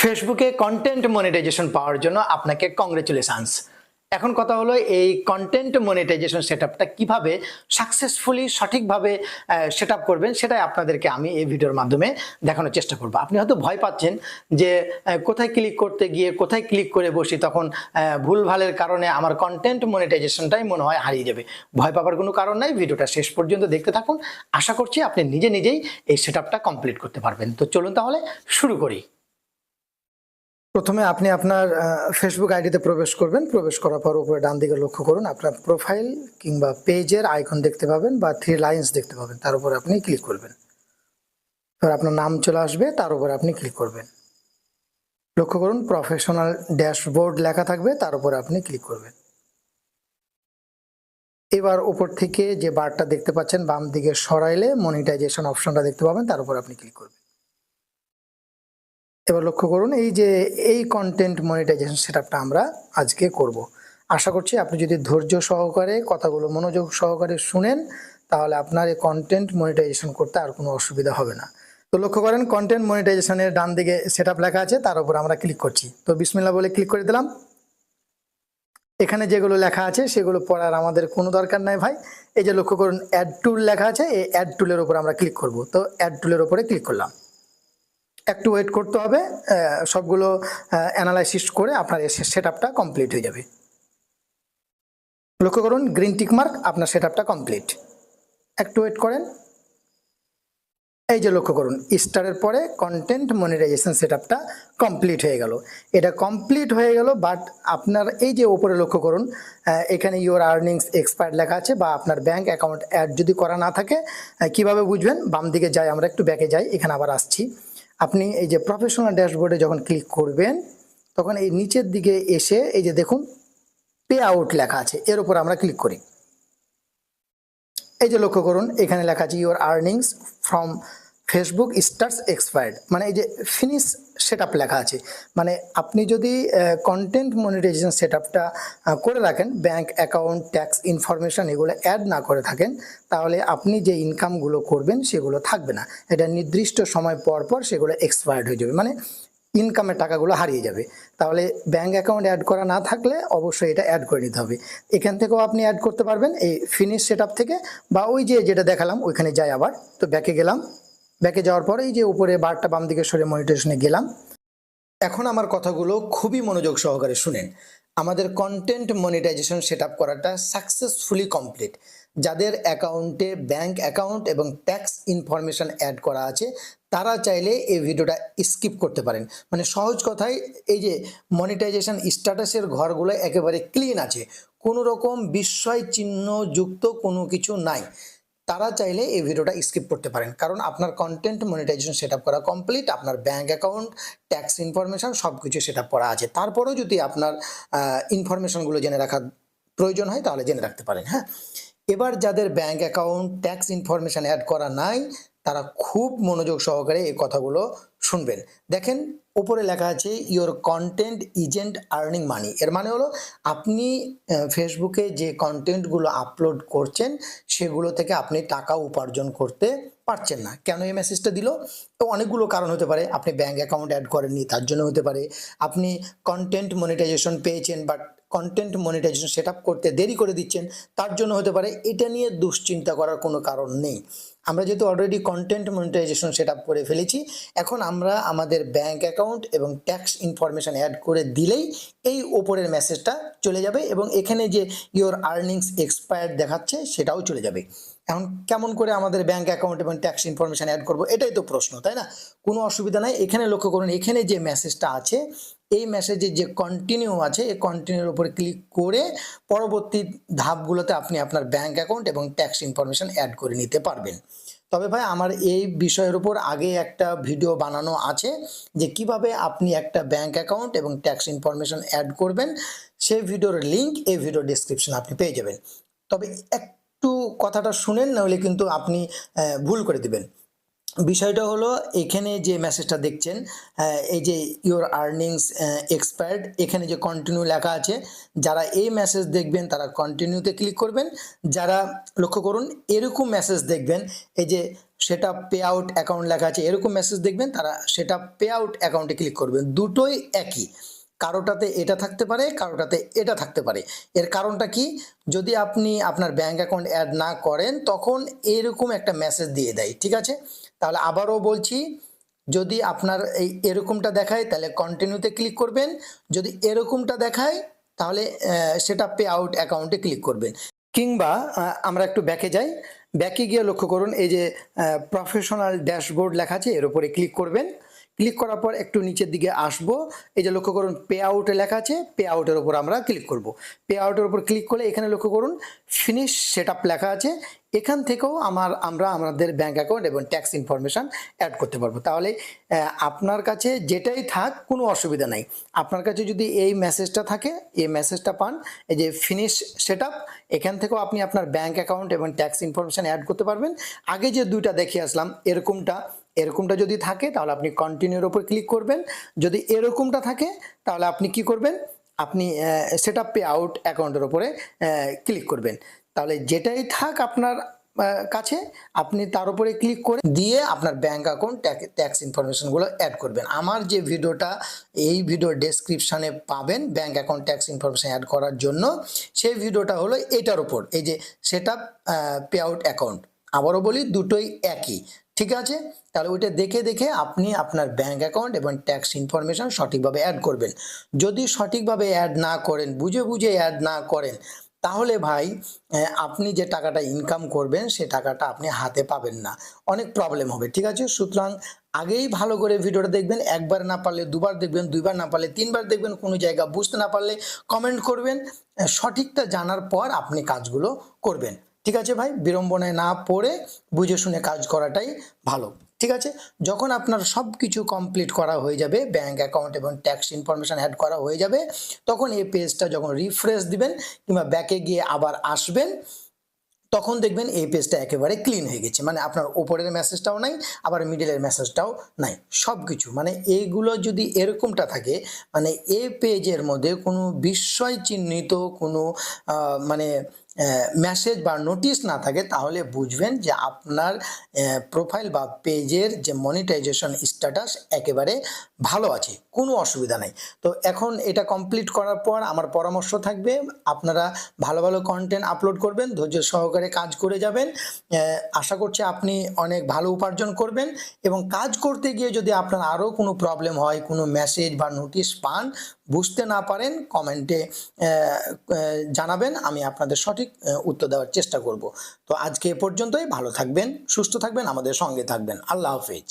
ফেসবুকে content monetization পাওয়ার জন্য আপনাকে কংগ্রেচুলেশনস এখন কথা হলো এই কন্টেন্ট মনিটাইজেশন সেটআপটা কীভাবে সাকসেসফুলি সঠিকভাবে সেট আপ করবেন সেটাই আপনাদেরকে আমি এই ভিডিওর মাধ্যমে দেখানোর চেষ্টা করব। আপনি হয়তো ভয় পাচ্ছেন যে কোথায় ক্লিক করতে গিয়ে কোথায় ক্লিক করে বসি তখন ভুলভালের কারণে আমার কন্টেন্ট মনিটাইজেশনটাই মনে হয় হারিয়ে যাবে। ভয় পাবার কোনো কারণ নাই, ভিডিওটা শেষ পর্যন্ত দেখতে থাকুন। আশা করছি আপনি নিজে নিজেই এই সেটআপটা কমপ্লিট করতে পারবেন। তো চলুন তাহলে শুরু করি। প্রথমে আপনি আপনার ফেসবুক আইডিতে প্রবেশ করবেন। প্রবেশ করার পর উপরে ডান দিকে লক্ষ্য করুন, আপনার প্রোফাইল কিংবা পেজের আইকন দেখতে পাবেন বা থ্রি লাইন্স দেখতে পাবেন। তার উপর আপনি ক্লিক করবেন। এবার আপনার নাম চলে আসবে, তার উপর আপনি ক্লিক করবেন। লক্ষ্য করুন প্রফেশনাল ড্যাশবোর্ড লেখা থাকবে, তার উপর আপনি ক্লিক করবেন। এবার উপর থেকে যে বারটা দেখতে পাচ্ছেন, বাম দিকে সরাইলে মনিটাইজেশন অপশনটা দেখতে পাবেন, তার উপর আপনি ক্লিক করবেন। এবার লক্ষ্য করুন, এই যে এই কন্টেন্ট মনিটাইজেশন সেটআপটা আমরা আজকে করব। আশা করছি আপনি যদি ধৈর্য সহকারে, কথাগুলো মনোযোগ সহকারে শুনেন, তাহলে আপনার এই কন্টেন্ট মনিটাইজেশন করতে আর কোনো অসুবিধা হবে না। তো লক্ষ্য করেন কন্টেন্ট মনিটাইজেশনের ডান দিকে সেটআপ লেখা আছে, তার উপর আমরা ক্লিক করছি। তো বিসমিল্লা বলে ক্লিক করে দিলাম। এখানে যেগুলো লেখা আছে, সেগুলো পড়ার আমাদের কোনো দরকার নাই ভাই। এই যে লক্ষ্য করুন অ্যাড টুল লেখা আছে, এই অ্যাড টুলের উপর আমরা ক্লিক করব। তো অ্যাড টুলের উপরে ক্লিক করলাম। একটু ওয়েট করতে হবে সবগুলো অ্যানালাইসিস করে আপনার সেট আপটা কমপ্লিট হয়ে যাবে। লক্ষ্য করুন গ্রিন টিক মার্ক আপনার সেট আপটা কমপ্লিট একটু ওয়েট করেন। এই যে লক্ষ্য করুন স্টারের পরে কন্টেন্ট মনিটাইজেশন সেট আপটা কমপ্লিট হয়ে গেল। এটা কমপ্লিট হয়ে গেল বাট আপনার এই যে ওপরে লক্ষ্য করুন এখানে ইওর আর্নিংস এক্সপায়ার লেখা আছে, বা আপনার ব্যাংক অ্যাকাউন্ট অ্যাড যদি করা না থাকে কীভাবে বুঝবেন? বাম দিকে যাই, আমরা একটু ব্যাকে যাই, এখানে আবার আসছি। আপনি এই যে প্রফেশনাল ড্যাশবোর্ডে যখন ক্লিক করবেন, তখন এই নিচের দিকে এসে এই যে দেখুন পে আউট লেখা আছে, এর উপর আমরা ক্লিক করি। এই যে লক্ষ্য করুন, এখানে লেখা আছে your earnings from Facebook stars expired মানে এই যে ফিনিশ সেট লেখা আছে। মানে আপনি যদি কন্টেন্ট মনিটাইজেশন সেট আপটা করে রাখেন ব্যাংক অ্যাকাউন্ট ট্যাক্স ইনফরমেশন এগুলো অ্যাড না করে থাকেন, তাহলে আপনি যে ইনকামগুলো করবেন সেগুলো থাকবে না। এটা নির্দিষ্ট সময় পর পর সেগুলো এক্সপায়ার্ড হয়ে যাবে মানে ইনকামের টাকাগুলো হারিয়ে যাবে। তাহলে ব্যাঙ্ক অ্যাকাউন্ট অ্যাড করা না থাকলে অবশ্যই এটা অ্যাড করে নিতে হবে। এখান থেকেও আপনি অ্যাড করতে পারবেন, এই ফিনিশ সেট থেকে, বা ওই যে যেটা দেখালাম, ওইখানে যাই আবার। তো ব্যাকে গেলাম। ব্যাকে যাওয়ার পরে এই যে উপরে বারটা বাম দিকে সরে মনিটেশনে গেলাম। এখন আমার কথাগুলো খুবই মনোযোগ সহকারে শুনেন। আমাদের কন্টেন্ট মনিটাইজেশন সেট আপ করাটা সাকসেসফুলি কমপ্লিট যাদের অ্যাকাউন্টে ব্যাংক অ্যাকাউন্ট এবং ট্যাক্স ইনফরমেশন অ্যাড করা আছে, তারা চাইলে এই ভিডিওটা স্কিপ করতে পারেন। মানে সহজ কথায়, এই যে মনিটাইজেশন স্ট্যাটাসের ঘরগুলো একেবারে ক্লিন আছে। কোনো রকম বিস্ময় চিহ্ন যুক্ত কোনো কিছু নাই। তারা চাইলে এই ভিডিওটা স্কিপ করতে পারেন। কারণ আপনার কন্টেন্ট মনিটাইজেশন সেট করা কমপ্লিট আপনার ব্যাঙ্ক অ্যাকাউন্ট ট্যাক্স ইনফরমেশান সব কিছু সেট করা আছে। তারপরেও যদি আপনার ইনফরমেশনগুলো জেনে রাখার প্রয়োজন হয়, তাহলে জেনে রাখতে পারেন হ্যাঁ? এবার যাদের bank account tax information add করা নাই, তারা খুব মনোযোগ সহকারে এই কথাগুলো শুনবেন। দেখেন, উপরে লেখা আছে your content isn't earning money এর মানে হলো, আপনি ফেসবুকে যে কন্টেন্টগুলো আপলোড করছেন, সেগুলো থেকে আপনি টাকা উপার্জন করতে পারছেন না। কেন এই মেসেজটা দিল? তো অনেকগুলো কারণ হতে পারে। আপনি ব্যাঙ্ক অ্যাকাউন্ট অ্যাড করেননি, তার জন্য হতে পারে। আপনি কন্টেন্ট মনিটাইজেশন পেয়েছেন বাট কন্টেন্ট মনিটাইজেশন সেট করতে দেরি করে দিচ্ছেন, তার জন্য হতে পারে এটা নিয়ে দুশ্চিন্তা করার কোনো কারণ নেই। আমরা যেহেতু অলরেডি কন্টেন্ট মনিটাইজেশন সেট করে ফেলেছি, এখন আমরা আমাদের ব্যাঙ্ক অ্যাকাউন্ট এবং ট্যাক্স ইনফরমেশন অ্যাড করে দিলেই এই ওপরের মেসেজটা চলে যাবে এবং এখানে যে ইওর আর্নিংস এক্সপায়ার্ড দেখাচ্ছে, সেটাও চলে যাবে। এখন কেমন করে আমাদের ব্যাঙ্ক অ্যাকাউন্ট এবং ট্যাক্স ইনফরমেশন অ্যাড করব, এটাই তো প্রশ্ন, তাই না? কোনো অসুবিধা নাই। এখানে লক্ষ্য করুন, এখানে যে মেসেজটা আছে এই মেসেজে যে কন্টিনিউ আছে, এই কন্টিনিউর উপরে ক্লিক করে পরবর্তী ধাপগুলোতে আপনি আপনার ব্যাঙ্ক অ্যাকাউন্ট এবং ট্যাক্স ইনফরমেশন অ্যাড করে নিতে পারবেন। তবে ভাই, আমার এই বিষয়ের উপর আগে একটা ভিডিও বানানো আছে যে কীভাবে আপনি একটা ব্যাঙ্ক অ্যাকাউন্ট এবং ট্যাক্স ইনফরমেশন অ্যাড করবেন। সেই ভিডিওর লিঙ্ক এই ভিডিও ডিসক্রিপশনে আপনি পেয়ে যাবেন। তবে একটু কথাটা শুনেন, নাহলে কিন্তু আপনি ভুল করে দিবেন। বিষয়টা হলো এখানে যে মেসেজটা দেখছেন এই যে ইওর আর্নিংস এক্সপায়ার্ড এখানে যে কন্টিনিউ লেখা আছে, যারা এই মেসেজ দেখবেন তারা কন্টিনিউতে ক্লিক করবেন। যারা লক্ষ্য করুন, এরকম মেসেজ দেখবেন, এই যে সেটা পে আউট অ্যাকাউন্ট লেখা আছে, এরকম মেসেজ দেখবেন, তারা সেটা পে আউট অ্যাকাউন্টে ক্লিক করবেন। দুটোই একই। কারোটাতে এটা থাকতে পারে, কারোটাতে এটা থাকতে পারে। এর কারণটা কি? যদি আপনি আপনার ব্যাঙ্ক অ্যাকাউন্ট অ্যাড না করেন, তখন এরকম একটা মেসেজ দিয়ে দেয়, ঠিক আছে? তাহলে আবারও বলছি, যদি আপনার এই এরকমটা দেখায়, তাহলে কন্টিনিউতে ক্লিক করবেন। যদি এরকমটা দেখায়, তাহলে সেটা পে আউট অ্যাকাউন্টে ক্লিক করবেন। কিংবা আমরা একটু ব্যাকে যাই। ব্যাকে গিয়ে লক্ষ্য করুন, এই যে প্রফেশনাল ড্যাশবোর্ড লেখা আছে, এর উপরে ক্লিক করবেন। ক্লিক করার পর একটু নিচের দিকে আসব। এই যে লক্ষ্য করুন পে আউটে লেখা আছে পে আউটের উপর আমরা ক্লিক করব। পে আউটের উপর ক্লিক করলে এখানে লক্ষ্য করুন ফিনিশ সেট লেখা আছে। এখান থেকেও আমার, আমরা আমাদের ব্যাঙ্ক অ্যাকাউন্ট এবং ট্যাক্স ইনফরমেশন অ্যাড করতে পারব। তাহলে আপনার কাছে যেটাই থাক, কোনো অসুবিধা নাই। আপনার কাছে যদি এই মেসেজটা থাকে, এই মেসেজটা পান, এই যে ফিনিশ সেট এখান থেকেও আপনি আপনার ব্যাঙ্ক অ্যাকাউন্ট এবং ট্যাক্স ইনফরমেশন অ্যাড করতে পারবেন। আগে যে দুইটা দেখিয়ে আসলাম, এরকমটা এরকমটা যদি থাকে, তাহলে আপনি কন্টিনিউর ওপর ক্লিক করবেন। যদি এরকমটা থাকে, তাহলে আপনি কি করবেন? আপনি সেট আপ পে আউট অ্যাকাউন্টের ওপরে ক্লিক করবেন। তাহলে যেটাই থাক আপনার কাছে, আপনি তার উপরে ক্লিক করে দিয়ে আপনার ব্যাংক অ্যাকাউন্ট ট্যাক্স ইনফরমেশনগুলো অ্যাড করবেন। আমার যে ভিডিওটা, এই ভিডিও ডেসক্রিপশানে পাবেন bank account tax information add করার জন্য। সেই ভিডিওটা হলো এটার উপর। এই যে set up pay out account আবারও বলি, দুটোই একই। ঠিক আছে? তাহলে ওইটা দেখে দেখে আপনি আপনার ব্যাঙ্ক অ্যাকাউন্ট এবং ট্যাক্স ইনফরমেশন সঠিকভাবে অ্যাড করবেন। যদি সঠিকভাবে অ্যাড না করেন, বুঝে বুঝে অ্যাড না করেন, তাহলে ভাই আপনি যে টাকাটা ইনকাম করবেন, সে টাকাটা আপনি হাতে পাবেন না। অনেক প্রবলেম হবে, ঠিক আছে? সুতরাং আগেই ভালো করে ভিডিওটা দেখবেন, একবার না পারলে দুবার দেখবেন, দুইবার না পারলে তিনবার দেখবেন, কোনো জায়গা বুঝতে না পারলে কমেন্ট করবেন। সঠিকটা জানার পর আপনি কাজগুলো করবেন। ঠিক আছে ভাই? বিড়ম্বনায় না পড়ে বুঝে শুনে কাজ করাটাই ভালো। ঠিক আছে? যখন আপনার সব কিছু কমপ্লিট করা হয়ে যাবে ব্যাঙ্ক অ্যাকাউন্ট এবং ট্যাক্স ইনফরমেশন অ্যাড করা হয়ে যাবে, তখন এই পেজটা যখন রিফ্রেশ দিবেন কিংবা ব্যাকে গিয়ে আবার আসবেন, তখন দেখবেন এই পেজটা একেবারে ক্লিন হয়ে গেছে। মানে আপনার ওপরের মেসেজটাও নাই, আবার মিডিলের মেসেজটাও নাই। সব কিছু মানে এইগুলো যদি এরকমটা থাকে মানে এই পেজের মধ্যে কোনো বিস্ময় চিহ্নিত কোনো মানে মেসেজ বা নোটিশ না থাকে, তাহলে বুঝবেন যে আপনার প্রোফাইল বা পেজের যে মনিটাইজেশন স্ট্যাটাস একেবারে ভালো আছে, কোনো অসুবিধা নাই। তো এখন এটা কমপ্লিট করার পর আমার পরামর্শ থাকবে, আপনারা ভালো ভালো কন্টেন্ট আপলোড করবেন, ধৈর্য সহকারে কাজ করে যাবেন। আশা করছি আপনি অনেক ভালো উপার্জন করবেন এবং কাজ করতে গিয়ে যদি আপনার আরও কোনো প্রবলেম হয়, কোনো মেসেজ বা নোটিশ পান, বুঝতে না পারেন কমেন্টে জানাবেন, আমি আপনাদের সঠিক আহ, উত্তর দেওয়ার চেষ্টা করব। তো আজকে এ পর্যন্তই। ভালো থাকবেন সুস্থ থাকবেন আমাদের সঙ্গে থাকবেন। আল্লাহ হাফেজ।